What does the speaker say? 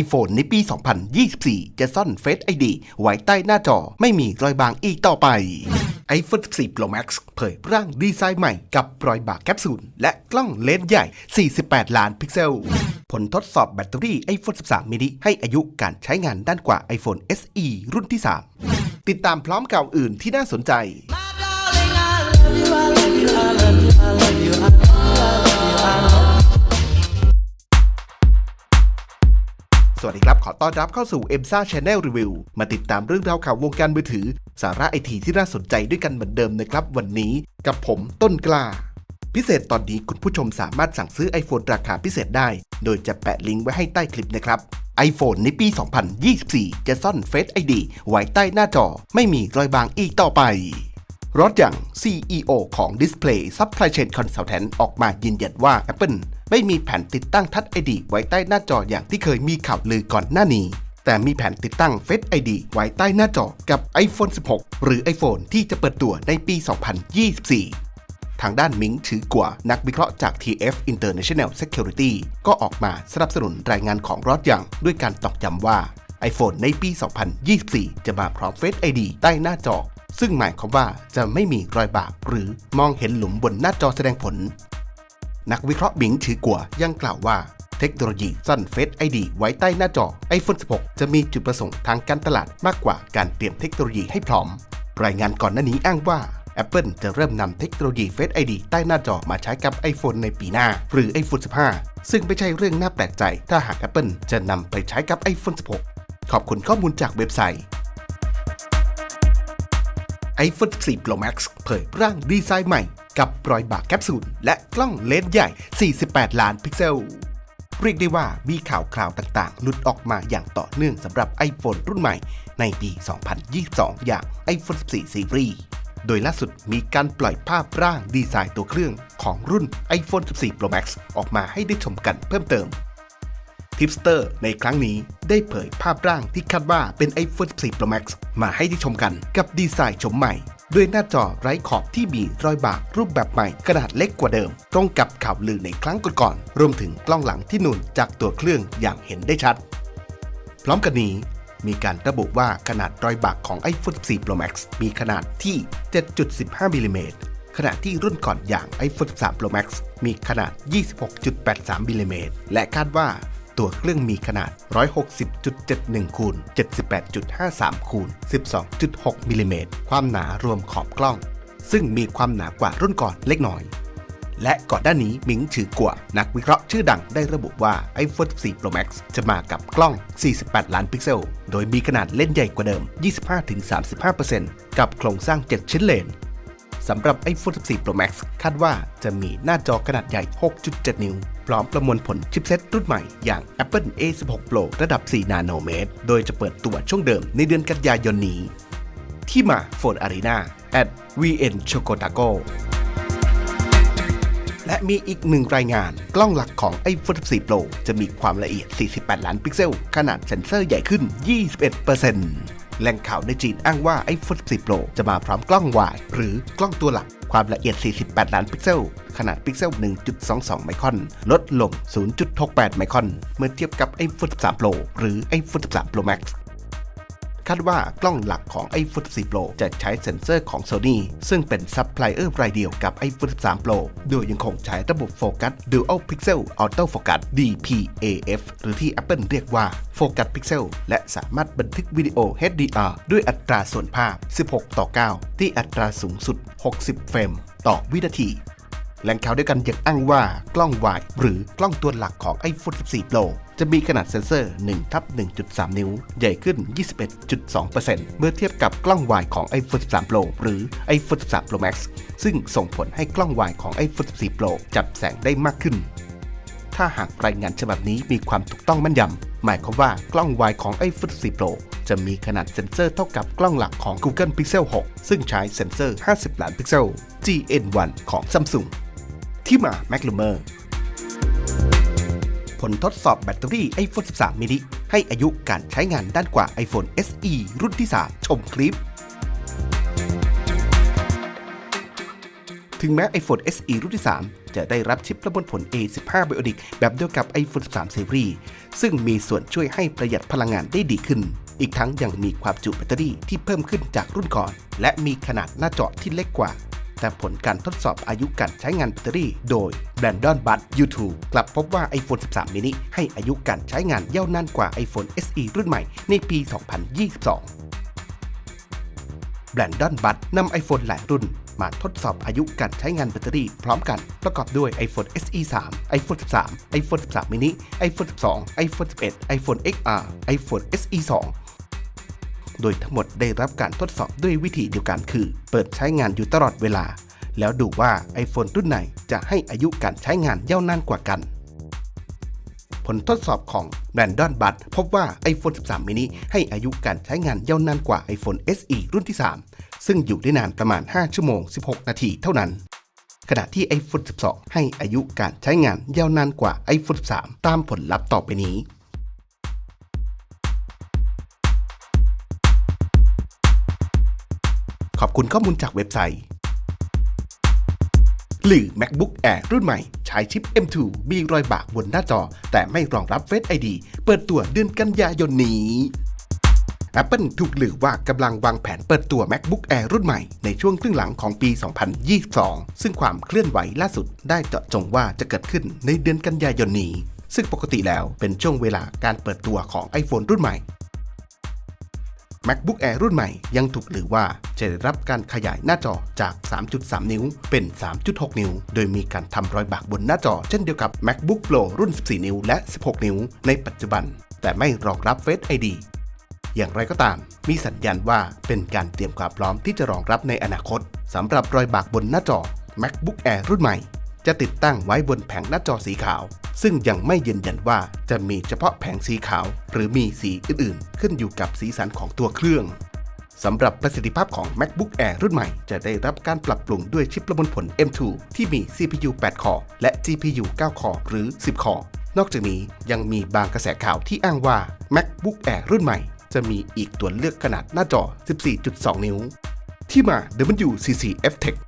iPhone ในปี 2024 จะซ่อน Face ID ไว้ใต้หน้าจอไม่มีรอยบางอีกต่อไป iPhone 14 Pro Max เผยร่างดีไซน์ใหม่กับรอยบากแคปซูลและกล้องเลนส์ใหญ่ 48 ล้านพิกเซล ผลทดสอบแบตเตอรี่ iPhone 13 mini ให้อายุการใช้งานด้านกว่า iPhone SE รุ่นที่ 3 ติดตามพร้อมข่าวอื่นที่น่าสนใจ สวัสดีครับ ขอต้อนรับเข้าสู่ e m s a Channel Review มาติดตามเรื่องราวข่าววงการมือถือ สาระไอทีที่น่าสนใจด้วยกันเหมือนเดิมนะครับ วันนี้กับผมต้นกล้า พิเศษตอนนี้คุณผู้ชมสามารถสั่งซื้อ iPhone ราคาพิเศษได้ โดยจะแปะลิงก์ไว้ให้ใต้คลิปนะครับ iPhone ในปี 2024 จะซ่อน Face ID ไว้ใต้หน้าจอ ไม่มีรอยบางอีกต่อไปรอดอย่าง CEO ของ Display Supply Chain Consultant ออกมายืนยันว่า Apple ไม่มีแผนติดตั้งทัช ID ไว้ใต้หน้าจออย่างที่เคยมีข่าวลือก่อนหน้านี้ แต่มีแผนติดตั้ง Face ID ไว้ใต้หน้าจอกับ iPhone 16 หรือ iPhone ที่จะเปิดตัวในปี 2024ทางด้านมิงถือกว่า นักวิเคราะห์จาก TF International Security ก็ออกมาสนับสนุนรายงานของรอดอย่าง ด้วยการตอกย้ำว่า iPhone ในปี 2024 จะมาพร้อม Face ID ใต้หน้าจอ ซึ่งหมายความว่าจะไม่มีรอยบากหรือมองเห็นหลุมบนหน้าจอแสดงผล นักวิเคราะห์บิงถือกว่ายังกล่าวว่าเทคโนโลยีซ่อนเฟซไอดีไว้ใต้หน้าจอ iPhone 16 จะมีจุดประสงค์ทางการตลาดมากกว่าการเตรียมเทคโนโลยีให้พร้อม รายงานก่อนหน้านี้อ้างว่า Apple จะเริ่มนำเทคโนโลยี Face ID ใต้หน้าจอมาใช้กับ iPhone ในปีหน้า หรือ iPhone 15 ซึ่งไม่ใช่เรื่องน่าแปลกใจ ถ้าหาก Apple จะนำไปใช้กับ iPhone 16 ขอบคุณข้อมูลจากเว็บไซต์ iPhone 14 Pro Max เผยร่างดีไซน์ใหม่ กับรอยบากแคปซูลและกล้องเลนส์ใหญ่ 48 ล้านพิกเซล เรียกได้ว่ามีข่าวคราวต่างๆ หลุดออกมาอย่างต่อเนื่องสำหรับ iPhone รุ่นใหม่ในปี 2022 อย่าง iPhone 14 Series โดยล่าสุดมีการปล่อยภาพร่างดีไซน์ตัวเครื่องของรุ่น iPhone 14 Pro Max ออกมาให้ได้ชมกันเพิ่มเติมทิปสเตอร์ในครั้งนี้ได้เผยภาพร่างที่คาดว่าเป็น iPhone 14 Pro Max มาให้ได้ชมกันกับดีไซน์ชมใหม่ ด้วยหน้าจอไร้ขอบที่มีรอยบากรูปแบบใหม่ขนาดเล็กกว่าเดิม ตรงกับข่าวลือในครั้งก่อนๆรวมถึงกล้องหลังที่นุนจากตัวเครื่องอย่างเห็นได้ชัด พร้อมกันนี้มีการระบุว่าขนาดรอยบากของ iPhone 14 Pro Max มีขนาดที่ 7.15มิลลิเมตรขณะที่รุ่นก่อนอย่าง iPhone 13 Pro Max มีขนาด 26.83มิลลิเมตรและคาดว่า ตัวเครื่องมีขนาด 160.71คูณ78.53คูณ12.6มิลลิเมตรความหนารวมขอบกล้อง ซึ่งมีความหนากว่ารุ่นก่อนเล็กน้อย และก่อนหน้านี้มิงถือกว่านักวิเคราะห์ชื่อดังได้ระบุว่า iPhone 14 Pro Max จะมากับกล้อง 48 ล้านพิกเซล โดยมีขนาดเล่นใหญ่กว่าเดิม 25-35%กับโครงสร้าง 7 ชิ้นเลนสำหรับ iPhone 14 Pro Max คาดว่าจะมีหน้าจอขนาดใหญ่ 6.7 นิ้ว พร้อมประมวลผลชิปเซ็ตรุ่นใหม่อย่าง Apple A16 Pro ระดับ 4 นาโนเมตร โดยจะเปิดตัวช่วงเดิมในเดือนกันยายนนี้ ที่มา Phone Arena at VN Chocotaco และมีอีกหนึ่งรายงานกล้องหลักของ iPhone 14 Pro จะมีความละเอียด 48 ล้านพิกเซล ขนาดเซ็นเซอร์ใหญ่ขึ้น 21% แหล่งข่าวในจีนอ้างว่า iPhone 10 Pro จะมาพร้อมกล้องวาย หรือกล้องตัวหลัก ความละเอียด 48 ล้านพิกเซล ขนาดพิกเซล 1.22 ไมครอน ลดลง 0.68 ไมครอน เมื่อเทียบกับ iPhone 13 Pro หรือ iPhone 13 Pro Max คาดว่ากล้องหลักของ iPhone 14 Pro จะใช้เซ็นเซอร์ของ Sony ซึ่งเป็นซัพพลายเออร์รายเดียวกับ iPhone 13 Pro โดยยังคงใช้ระบบโฟกัส Dual Pixel Auto Focus DPAF หรือที่ Apple เรียกว่าโฟกัสพิกเซลและสามารถบันทึกวิดีโอ HDR ด้วยอัตราส่วนภาพ 16 ต่อ 9 ที่อัตราสูงสุด 60 เฟรมต่อวินาทีแหล่งข่าวด้วยกันยังอ้างว่ากล้องวายหรือกล้องตัวหลักของ iPhone 14 Pro จะมีขนาดเซ็นเซอร์1ทับ1.3 นิ้ว ใหญ่ขึ้น 21.2%เมื่อเทียบกับกล้องวายของ iPhone 13 Pro หรือ iPhone 13 Pro Max ซึ่งส่งผลให้กล้องวายของ iPhone 14 Pro จับแสงได้มากขึ้น ถ้าหากรายงานฉบับนี้มีความถูกต้องแม่นยำ หมายความว่ากล้องวายของ iPhone 14 Pro จะมีขนาดเซ็นเซอร์เท่ากับกล้องหลักของ Google Pixel 6 ซึ่งใช้เซ็นเซอร์ 50 ล้านพิกเซล GN1 ของ Samsung ที่มา m a c l u m e r ผลทดสอบแบตเตอรี่ iPhone 13 mini ให้อายุการใช้งานด้านกว่า iPhone SE รุ่นที่ 3 ชมคลิป ถึงแม้ iPhone SE รุ่นที่ 3 จะได้รับชิปประมวลผล A15 Bionic แบบเดียวกับ iPhone 13 Series ซึ่งมีส่วนช่วยให้ประหยัดพลังงานได้ดีขึ้นอีกทั้งยังมีความจุแบตเตอรี่ที่เพิ่มขึ้นจากรุ่นก่อน และมีขนาดหน้าจอที่เล็กกว่า แต่ผลการทดสอบอายุการใช้งานแบตเตอรี่ โดย Brandon b u t YouTube กลับพบว่า iPhone 13 mini ให้อายุการใช้งานยาวนานกว่า iPhone SE รุ่นใหม่ในปี 2022แบรนดอนบัตนำ iPhone หลายรุ่น มาทดสอบอายุการใช้งานแบตเตอรี่พร้อมกันประกอบด้วย iPhone SE 3 iPhone 13 iPhone 13 mini iPhone 12 iPhone 11 iPhone XR iPhone SE 2 โดยทั้งหมดได้รับการทดสอบด้วยวิธีเดียวกันคือ เปิดใช้งานอยู่ตลอดเวลา แล้วดูว่า iPhone รุ่นไหนจะให้อายุการใช้งานยาวนานกว่ากัน ผลทดสอบของ Brandon b u t พบว่า iPhone 13 mini ให้อายุการใช้งานยาวนานกว่า iPhone SE รุ่นที่ 3 ซึ่งอยู่ได้นานประมาณ 5 ชั่วโมง 16 นาทีเท่านั้นขณะที่ iPhone 12 ให้อายุการใช้งานยาวนานกว่า iPhone 13 ตามผลลัพธ์ต่อไปนี้ ขอบคุณข้อมูลจากเว็บไซต์ หรือ MacBook Air รุ่นใหม่ ใช้ชิป M2 มีรอยบากบนหน้าจอ แต่ไม่รองรับ Face ID เปิดตัวเดือนกันยายนนี้ Apple ถูกหรือว่ากำลังวางแผนเปิดตัว MacBook Air รุ่นใหม่ ในช่วงครึ่งหลังของปี 2022 ซึ่งความเคลื่อนไหวล่าสุดได้เจาะจงว่าจะเกิดขึ้นในเดือนกันยายนนี้ ซึ่งปกติแล้วเป็นช่วงเวลาการเปิดตัวของ iPhone รุ่นใหม่ MacBook Air รุ่นใหม่ยังถูกหรือว่าจะได้รับการขยายหน้าจอจาก 3.3 นิ้วเป็น 3.6 นิ้ว โดยมีการทำรอยบากบนหน้าจอเช่นเดียวกับ MacBook Pro รุ่น 14 นิ้วและ 16 นิ้ว ในปัจจุบัน แต่ไม่รองรับ Face ID อย่างไรก็ตาม มีสัญญาณว่าเป็นการเตรียมความพร้อมที่จะรองรับในอนาคตสำหรับรอยบากบนหน้าจอ MacBook Air รุ่นใหม่ จะติดตั้งไว้บนแผงหน้าจอสีขาว ซึ่งยังไม่ยืนยันว่าจะมีเฉพาะแผงสีขาว หรือมีสีอื่นๆ ขึ้นอยู่กับสีสันของตัวเครื่องสำหรับประสิทธิภาพของ MacBook Air รุ่นใหม่ จะได้รับการปรับปรุงด้วยชิปประมวลผล M2 ที่มี CPU 8 คอร์และ GPU 9 คอร์หรือ 10 คอร์นอกจากนี้ยังมีบางกระแสข่าวที่อ้างว่า MacBook Air รุ่นใหม่ จะมีอีกตัวเลือกขนาดหน้าจอ 14.2 นิ้ว ที่มา WCCF Tech